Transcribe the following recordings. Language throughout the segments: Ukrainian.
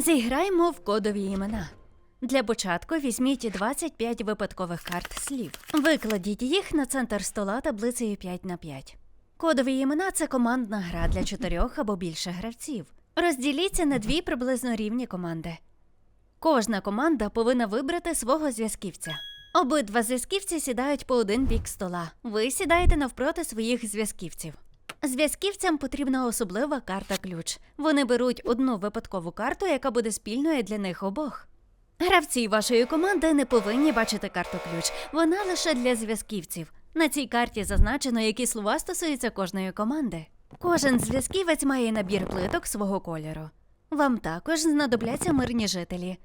Зіграємо в кодові імена. Для початку візьміть 25 випадкових карт слів. Викладіть їх на центр стола таблицею 5 на 5. Кодові імена це командна гра для чотирьох або більше гравців. Розділіться на дві приблизно рівні команди. Кожна команда повинна вибрати свого зв'язківця. Обидва зв'язківці сідають по один бік стола. Ви сідаєте навпроти своїх зв'язківців. Зв'язківцям потрібна особлива карта ключ. Вони беруть одну випадкову карту, яка буде спільною для них обох. Гравці вашої команди не повинні бачити карту ключ. Вона лише для зв'язківців. На цій карті зазначено, які слова стосуються кожної команди. Кожен зв'язківець має набір плиток свого кольору. Вам також знадобляться мирні жителі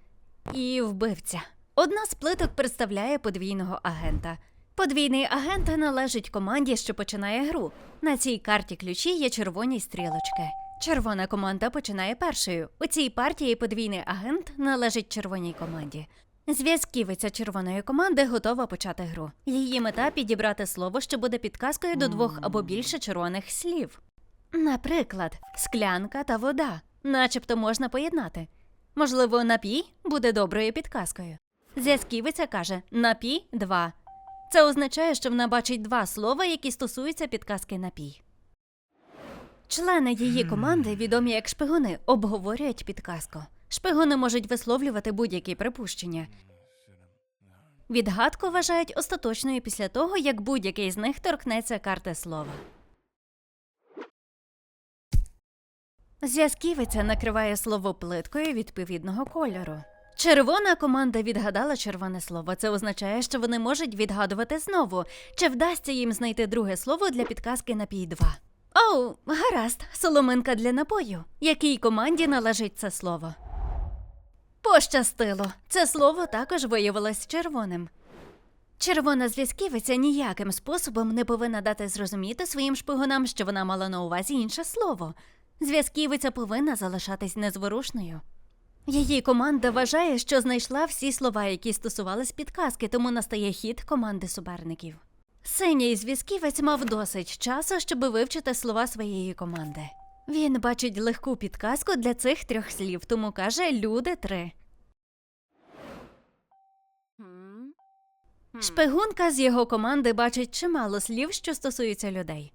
і вбивця. Одна з плиток представляє подвійного агента. Подвійний агент належить команді, що починає гру. На цій карті ключі є червоні стрілочки. Червона команда починає першою. У цій партії подвійний агент належить червоній команді. Зв'язківиця червоної команди готова почати гру. Її мета підібрати слово, що буде підказкою до двох або більше червоних слів. Наприклад, склянка та вода, начебто можна поєднати. Можливо, напій буде доброю підказкою. Зв'язківиця каже напій два. Це означає, що вона бачить два слова, які стосуються підказки напій. Члени її команди, відомі як шпигуни, обговорюють підказку. Шпигуни можуть висловлювати будь-які припущення. Відгадку вважають остаточною після того, як будь-який з них торкнеться карти слова. Зв'язківиця накриває слово плиткою відповідного кольору. Червона команда відгадала червоне слово. Це означає, що вони можуть відгадувати знову. Чи вдасться їм знайти друге слово для підказки напій 2? Оу, гаразд, соломинка для напою. Якій команді належить це слово? Пощастило. Це слово також виявилось червоним. Червона зв'язківиця ніяким способом не повинна дати зрозуміти своїм шпигунам, що вона мала на увазі інше слово. Зв'язківиця повинна залишатись незворушною. Її команда вважає, що знайшла всі слова, які стосувались підказки, тому настає хід команди суперників. Синій зв'язківець мав досить часу, щоб вивчити слова своєї команди. Він бачить легку підказку для цих трьох слів, тому каже люди три. Шпигунка з його команди бачить чимало слів, що стосуються людей.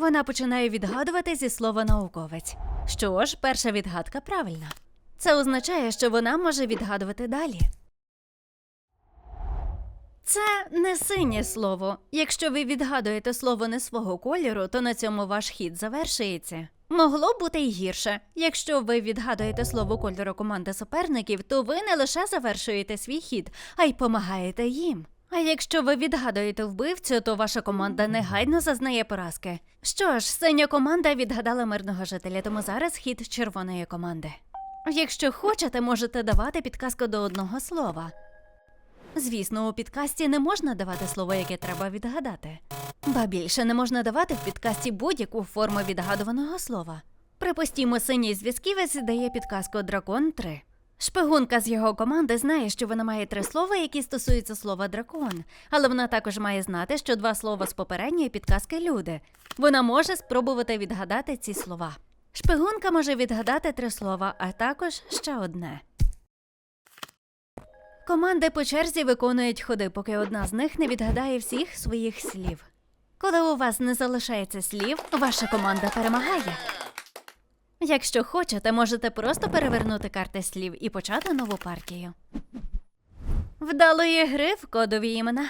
Вона починає відгадувати зі слова науковець. Що ж, перша відгадка правильна. Це означає, що вона може відгадувати далі. Це не синє слово. Якщо ви відгадуєте слово не свого кольору, то на цьому ваш хід завершується. Могло бути й гірше. Якщо ви відгадуєте слово кольору команди суперників, то ви не лише завершуєте свій хід, а й помагаєте їм. А якщо ви відгадуєте вбивцю, то ваша команда негайно зазнає поразки. Що ж, синя команда відгадала мирного жителя, тому зараз хід червоної команди. Якщо хочете, можете давати підказку до одного слова. Звісно, у підкасті не можна давати слово, яке треба відгадати. Ба більше не можна давати в підкасті будь-яку форму відгадуваного слова. Припустімо, синій зв'язківець дає підказку дракон 3. Шпигунка з його команди знає, що вона має три слова, які стосуються слова дракон, але вона також має знати, що два слова з попередньої підказки люди. Вона може спробувати відгадати ці слова. Шпигунка може відгадати три слова, а також ще одне. Команди по черзі виконують ходи, поки одна з них не відгадає всіх своїх слів. Коли у вас не залишається слів, ваша команда перемагає. Якщо хочете, можете просто перевернути карти слів і почати нову партію. Вдалої гри в кодові імена.